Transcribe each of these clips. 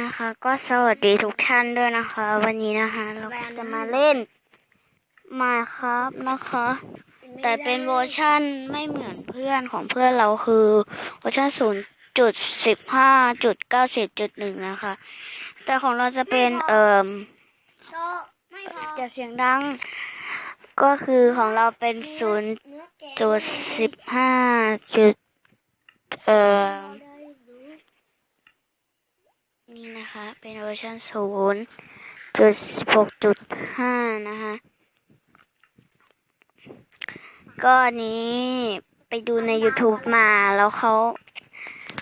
นะคะ ก็สวัสดีทุกท่านด้วยนะคะ วันนี้นะคะ เราก็จะมาเล่นมาครับนะคะ แต่เป็นเวอร์ชั่นไม่เหมือนเพื่อนของเพื่อนเราคือเวอร์ชันศูนย์จุดสิบห้าจุดเก้าสิบจุดหนึ่งนะคะ แต่ของเราจะเป็นเอ่อโตไม่พอจะเสียงดัง ก็คือของเราเป็นศูนย์เนื้อแกะจุดสิบห้าจุดเอ่อ ได้รู้ นี่นะคะ เป็นเวอร์ชันศูนย์จุดหกจุดห้านะคะ ก็อันนี้ไปดูใน YouTube มาแล้วเขา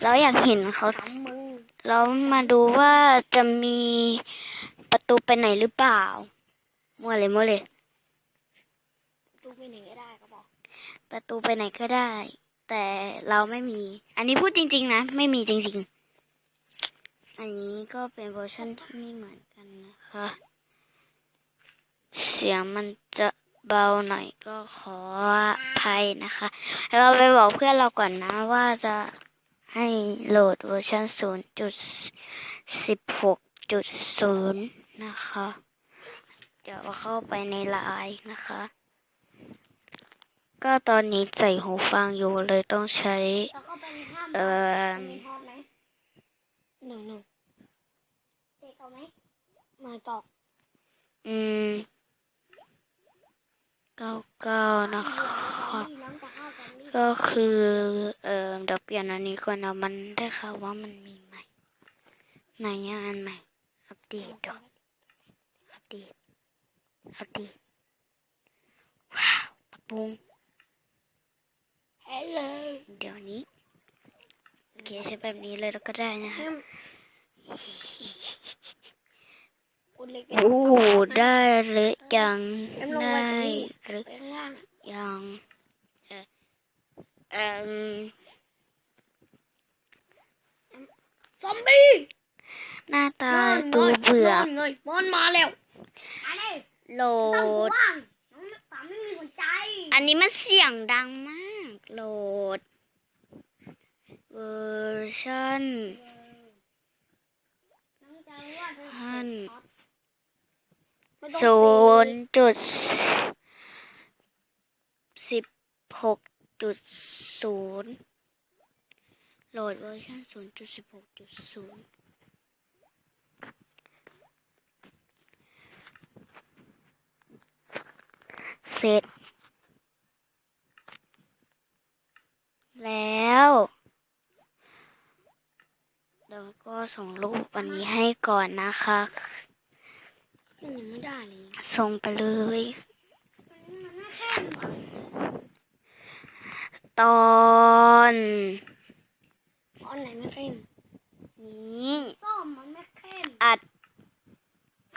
แล้วอยากเห็นเขาสามมือแล้วมาดูว่าจะมีประตูไปไหนหรือเปล่ามั่วเลยมั่วเลยตู้ไปไหนก็ได้ก็บอกประตูไปไหนก็ได้ แต่เราไม่มี อันนี้พูดจริง ๆ นะ ไม่มีจริง ๆ อันนี้ก็เป็นเวอร์ชันที่ไม่เหมือนกันนะคะ เสียงมันจะเบาหน่อยก็ขออภัยนะคะแล้วเราไปบอกเพื่อนเราก่อนนะว่าจะให้โหลดเวอร์ชัน0.16.0 นะคะ เดี๋ยวเข้าไปในไลน์นะคะ ก็ตอนนี้ใส่หูฟังอยู่เลยต้องใช้แล้วก็เป็นห้ามเอ่อมีทอดไหมหนึ่งหนึ่งเด็กเอาไหมมาตอกอืมเก้าเก้านะคะมีน้ำตาข้าวกันนี่ก็คือเอ่อเดี๋ยวเปลี่ยนอันนี้ก่อนนะมันได้ข่าวว่ามันมีใหม่ไหนอะอันใหม่อัปเดตดอกอัปเดตอัปเดตว้าวปรับปรุงฮัลโหลเดี๋ยวนี้โอ เคใช้แบบนี้เลยแล้วก็ได้นะคะคุณเล็กโอ้โหได้หรือยังได้หรือไปข้างล่างยังเอ่อเอ่มซอมบี้หน้าตาดูเบื่อเงยมอนมาแล้วมาเลยโหลตั้งหูดว่างน้องป๋าไม่มีหัวใจอันนี้มันเสียงดังมากโหลด เวอร์ชันน้องใจว่าเธอท่านไม่งศูนย์จุดสิบหกจุดศูนย์โหลดเวอร์ชันศูนย์จุดสิบหกจุดศูนย์เสร็จ แล้วเรา ก็ส่งรูปอันนี้ให้ก่อนนะคะมันยังไม่ได้เลยส่งไปเลยมันไม่เข้มอะตอนตอนไหนไม่เข้มนี้ส้มมันไม่เข้มอัด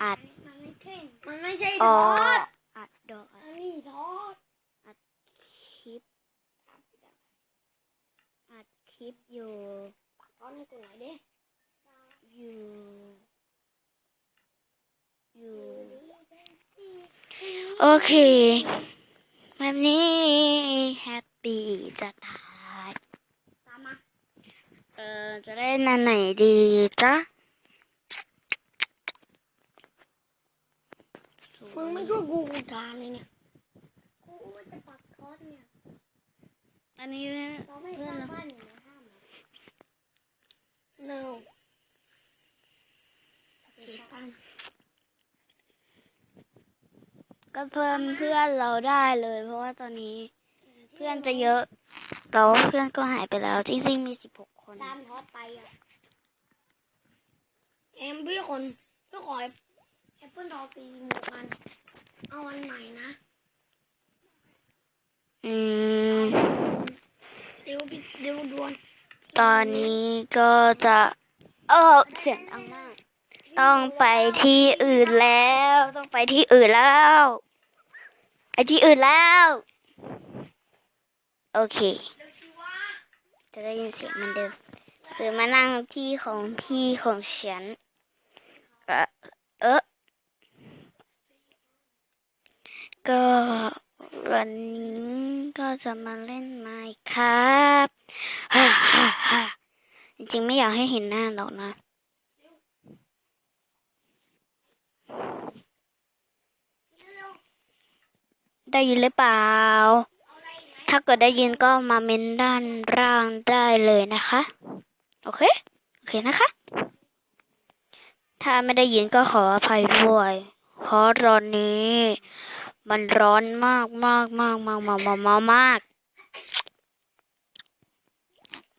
อัด มันไม่เข้มมันไม่ใช่อทออดอัดดอกอันนี้ทอดคลิป อัดคลิปอยู่ ตอนให้กูหน่อยดิ อยู่ อยู่ โอเคแบบนี้แฮปปี้จะตายตามมาเออจะได้นานไหนดีจ๊ะมึงไม่ช่วยกูกูทานเลยเนี่ยกูว่าจะปักทอดเนี่ยอันนี้เราไม่สร้างบ้านอยู่ในห้ามเหรอ no เก็บตังค์ก็เพิ่มเพื่อนเราได้เลย เพราะว่าตอนนี้เพื่อนจะเยอะแล้วเพื่อนก็หายไปแล้ว จริงๆมีสิบหกคนตามทอดไปอะเอ็มพี่คนพี่ขอแอปเปิลทอดสี่หมวกกันเอาอันใหม่นะ อืมเดี๋ยวพี่เดี๋ยวด่วน ตอนนี้ก็จะ เออเสียงดังมาก ต้องไปที่อื่นแล้ว ต้องไปที่อื่นแล้วไปที่อื่นแล้ว โอเค จะได้ยินเสียงมันเดิมหรือมานั่งที่ของพี่ของฉันเออเออก็วันนี้ก็จะมาเล่นไมค์ครับฮ่าฮ่าฮ่าจริงๆไม่อยากให้เห็นหน้าหรอกนะ ได้ยินหรือเปล่า ถ้าเกิดได้ยินก็มาเมนด้านล่างได้เลยนะคะ โอเค โอเคนะคะ ถ้าไม่ได้ยินก็ขออภัยด้วยเพราะตอนนี้ มันร้อนมากมากมากมากมากมากมากมาก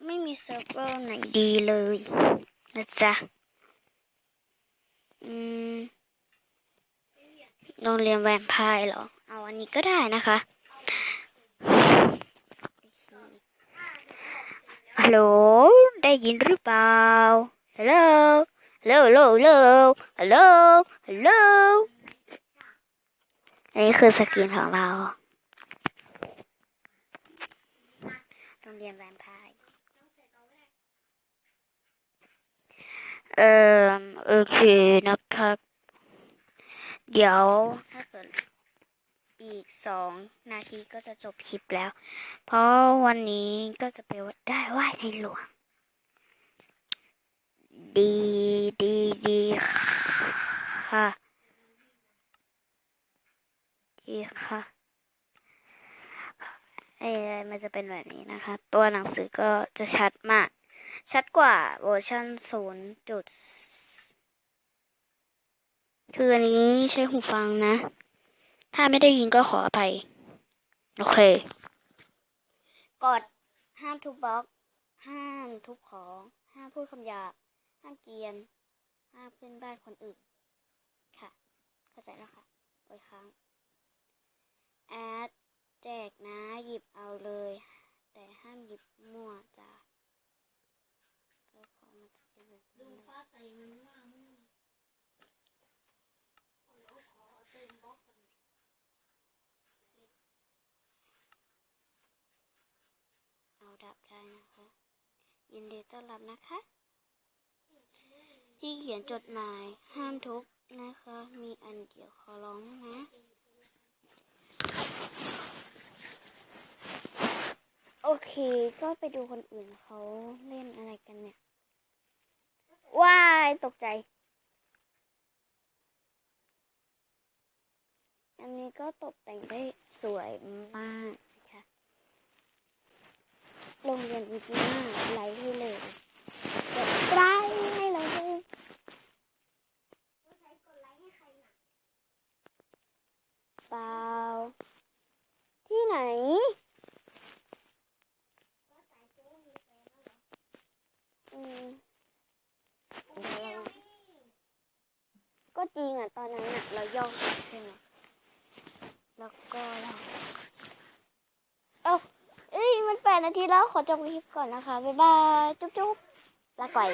ไม่มีเซิร์ฟเวอร์ไหนดีเลยนะจ๊ะอืมโรงเรียนแวมไพร์เหรอ เอาอันนี้ก็ได้นะคะฮัลโหลได้ยินหรือเปล่าฮัลโหลฮัลโหลฮัลโหลฮัลโหลฮัลโหลอันนี้คือสกรีนของเราโรงเรียนแวมไพร์เอ่อโอเคนะครับ เดี๋ยวถ้าเกิด อีกสองนาทีก็จะจบคลิปแล้ว เพราะวันนี้ก็จะไปได้ไหว้ในหลวง ดีดีดีค่ะ ดีค่ะเอ้ยมันจะเป็นแบบนี้นะคะ ตัวหนังสือก็จะชัดมาก ชัดกว่าเวอร์ชันศูนย์จุดคืออันนี้ใช้หูฟังนะ ถ้าไม่ได้ยินก็ขออภัย โอเค กด ห้ามทุบบล็อก ห้ามทุบของ ห้ามพูดคำหยาบ ห้ามเกรียน ห้ามขึ้นบ้านคนอื่น ค่ะ เข้าใจแล้วค่ะโอ้ยครั้ง แอดแจกนะหยิบเอาเลย แต่ห้ามหยิบมั่วจ้าก็ขอมันจะเป็นแบบดูนี้ ฟ้าใสมันว่ามึง เอาดับได้นะคะ ยินดีต้อนรับนะคะ ที่เขียนจดหมายห้ามทุบนะคะ มีอันเดียวขอร้องนะโอเค ก็ไปดูคนอื่นเขาเล่นอะไรกันเนี่ย ว้าย ตกใจ อันนี้ก็ตกแต่งได้สวยมาก โรงเรียนจริงๆมาไลค์ให้เลยกดไลค์ให้เราเลยเปล่าที่ไหน 8 นาทีแล้วขอจบคลิปก่อนนะคะ บ๊ายบาย จุ๊บๆลาก่อย